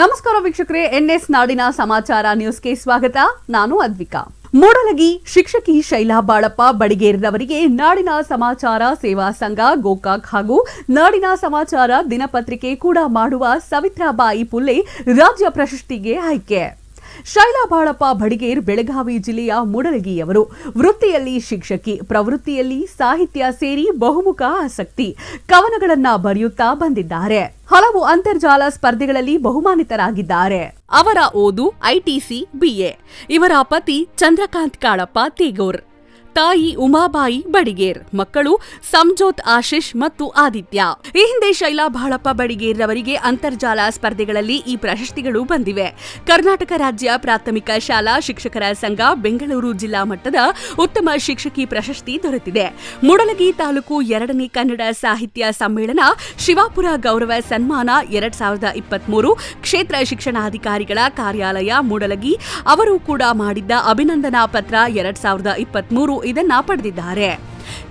ನಮಸ್ಕಾರ ವೀಕ್ಷಕರೇ, ಎನ್ಎಸ್ ನಾಡಿನ ಸಮಾಚಾರ ನ್ಯೂಸ್ಗೆ ಸ್ವಾಗತ. ನಾನು ಅದ್ವಿಕಾ. ಮೂಡಲಗಿ ಶಿಕ್ಷಕಿ ಶೈಲಾ ಬಾಳಪ್ಪ ಬಡಿಗೇರಿದವರಿಗೆ ನಾಡಿನ ಸಮಾಚಾರ ಸೇವಾ ಸಂಘ, ಗೋಕಾಕ್ ಹಾಗೂ ನಾಡಿನ ಸಮಾಚಾರ ದಿನಪತ್ರಿಕೆ ಕೂಡ ಮಾಡುವ ಸವಿತ್ರಾಬಾಯಿ ಪುಲ್ಲೆ ರಾಜ್ಯ ಪ್ರಶಸ್ತಿಗೆ ಆಯ್ಕೆ. ಶೈಲಾ ಬಾಳಪ್ಪ ಬಡಿಗೇರ್, ಬೆಳಗಾವಿ ಜಿಲ್ಲೆಯ ಮೂಡಲಗಿಯವರು. ವೃತ್ತಿಯಲ್ಲಿ ಶಿಕ್ಷಕಿ, ಪ್ರವೃತ್ತಿಯಲ್ಲಿ ಸಾಹಿತ್ಯ ಸೇರಿ ಬಹುಮುಖ ಆಸಕ್ತಿ ಕವನಗಳನ್ನ ಬರೆಯುತ್ತಾ ಬಂದಿದ್ದಾರೆ. ಹಲವು ಅಂತರ್ಜಾಲ ಸ್ಪರ್ಧೆಗಳಲ್ಲಿ ಬಹುಮಾನಿತರಾಗಿದ್ದಾರೆ. ಅವರ ಓದು ಐಟಿಸಿ ಬಿಎ ಇವರ ಪತಿ ಚಂದ್ರಕಾಂತ್ ಕಾಳಪ್ಪ ತೇಗೂರ್. ತಾಯಿ ಉಮಾಬಾಯಿ ಬಡಿಗೇರ್, ಮಕ್ಕಳು ಸಂಜೋತ್ ಆಶಿಶ್ ಮತ್ತು ಆದಿತ್ಯ. ಈ ಹಿಂದೆ ಶೈಲಾ ಬಾಳಪ್ಪ ಬಡಿಗೇರ್ ಅವರಿಗೆ ಅಂತರ್ಜಾಲ ಸ್ಪರ್ಧೆಗಳಲ್ಲಿ ಈ ಪ್ರಶಸ್ತಿಗಳು ಬಂದಿವೆ. ಕರ್ನಾಟಕ ರಾಜ್ಯ ಪ್ರಾಥಮಿಕ ಶಾಲಾ ಶಿಕ್ಷಕರ ಸಂಘ ಬೆಂಗಳೂರು ಜಿಲ್ಲಾ ಮಟ್ಟದ ಉತ್ತಮ ಶಿಕ್ಷಕಿ ಪ್ರಶಸ್ತಿ ದೊರೆತಿದೆ. ಮೂಡಲಗಿ ತಾಲೂಕು ಎರಡನೇ ಕನ್ನಡ ಸಾಹಿತ್ಯ ಸಮ್ಮೇಳನ ಶಿವಾಪುರ ಗೌರವ ಸನ್ಮಾನ ಎರಡ್ ಸಾವಿರದ ಇಪ್ಪತ್ಮೂರು ಕ್ಷೇತ್ರ ಶಿಕ್ಷಣಾಧಿಕಾರಿಗಳ ಕಾರ್ಯಾಲಯ ಮೂಡಲಗಿ. ಅವರು ಕೂಡ ಮಾಡಿದ್ದ ಅಭಿನಂದನಾ ಪತ್ರ ಎರಡ್ ಸಾವಿರದ ಇಪ್ಪತ್ಮೂರು ಇದನ್ನ ಪಡೆದಿದ್ದಾರೆ.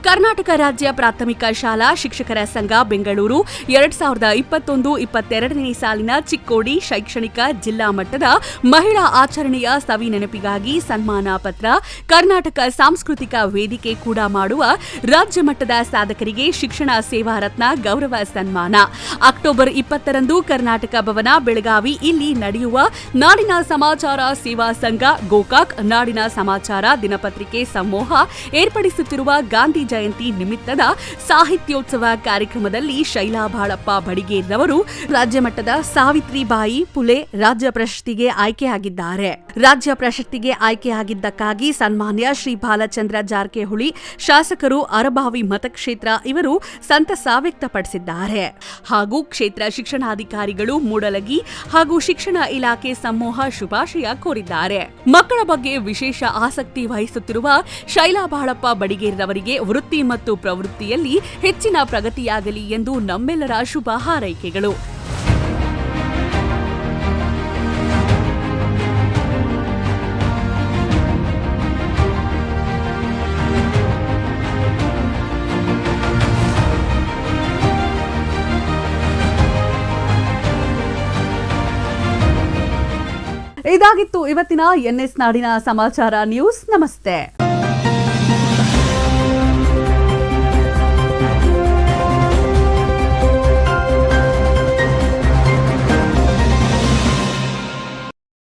ಕರ್ನಾಟಕ ರಾಜ್ಯ ಪ್ರಾಥಮಿಕ ಶಾಲಾ ಶಿಕ್ಷಕರ ಸಂಘ ಬೆಂಗಳೂರು ಎರಡ್ ಸಾವಿರದ ಇಪ್ಪತ್ತೊಂದು ಇಪ್ಪತ್ತೆರಡನೇ ಸಾಲಿನ ಚಿಕ್ಕೋಡಿ ಶೈಕ್ಷಣಿಕ ಜಿಲ್ಲಾ ಮಟ್ಟದ ಮಹಿಳಾ ಆಚರಣೆಯ ಸವಿ ನೆನಪಿಗಾಗಿ ಸನ್ಮಾನ ಪತ್ರ, ಕರ್ನಾಟಕ ಸಾಂಸ್ಕೃತಿಕ ವೇದಿಕೆ ಕೂಡ ಮಾಡುವ ರಾಜ್ಯ ಮಟ್ಟದ ಸಾಧಕರಿಗೆ ಶಿಕ್ಷಣ ಸೇವಾ ರತ್ನ ಗೌರವ ಸನ್ಮಾನ. ಅಕ್ಟೋಬರ್ ಇಪ್ಪತ್ತರಂದು ಕರ್ನಾಟಕ ಭವನ, ಬೆಳಗಾವಿ ಇಲ್ಲಿ ನಡೆಯುವ ನಾಡಿನ ಸಮಾಚಾರ ಸೇವಾ ಸಂಘ, ಗೋಕಾಕ್ ನಾಡಿನ ಸಮಾಚಾರ ದಿನಪತ್ರಿಕೆ ಸಮೂಹ ಏರ್ಪಡಿಸುತ್ತಿರುವ ಗಾಂಧಿ ಜಯಂತಿ ನಿಮಿತ್ತದ ಸಾಹಿತ್ಯೋತ್ಸವ ಕಾರ್ಯಕ್ರಮದಲ್ಲಿ ಶೈಲಾ ಬಾಳಪ್ಪ ಬಡಿಗೇರ್ರವರು ರಾಜ್ಯ ಮಟ್ಟದ ಸಾವಿತ್ರಿಬಾಯಿ ಪುಲೆ ರಾಜ್ಯ ಪ್ರಶಸ್ತಿಗೆ ಆಯ್ಕೆಯಾಗಿದ್ದಾರೆ. ರಾಜ್ಯ ಪ್ರಶಸ್ತಿಗೆ ಆಯ್ಕೆಯಾಗಿದ್ದಕ್ಕಾಗಿ ಸನ್ಮಾನ್ಯ ಶ್ರೀ ಬಾಲಚಂದ್ರ ಜಾರಕಿಹೊಳಿ, ಶಾಸಕರು ಅರಬಾವಿ ಮತಕ್ಷೇತ್ರ ಇವರು ಸಂತಸ ವ್ಯಕ್ತಪಡಿಸಿದ್ದಾರೆ. ಹಾಗೂ ಕ್ಷೇತ್ರ ಶಿಕ್ಷಣಾಧಿಕಾರಿಗಳು ಮೂಡಲಗಿ ಹಾಗೂ ಶಿಕ್ಷಣ ಇಲಾಖೆ ಸಮೂಹ ಶುಭಾಶಯ ಕೋರಿದ್ದಾರೆ. ಮಕ್ಕಳ ಬಗ್ಗೆ ವಿಶೇಷ ಆಸಕ್ತಿ ವಹಿಸುತ್ತಿರುವ ಶೈಲಾ ಬಾಳಪ್ಪ ಬಡಿಗೇರ್ರವರಿಗೆ ವೃತ್ತಿ ಮತ್ತು ಪ್ರವೃತ್ತಿಯಲ್ಲಿ ಹೆಚ್ಚಿನ ಪ್ರಗತಿಯಾಗಲಿ ಎಂದು ನಮ್ಮೆಲ್ಲರ ಶುಭ ಹಾರೈಕೆಗಳು. ಇದಾಗಿತ್ತು ಇವತ್ತಿನ ಎನ್ಎಸ್ ನಾಡಿನ ಸಮಾಚಾರ ನ್ಯೂಸ್. ನಮಸ್ತೆ.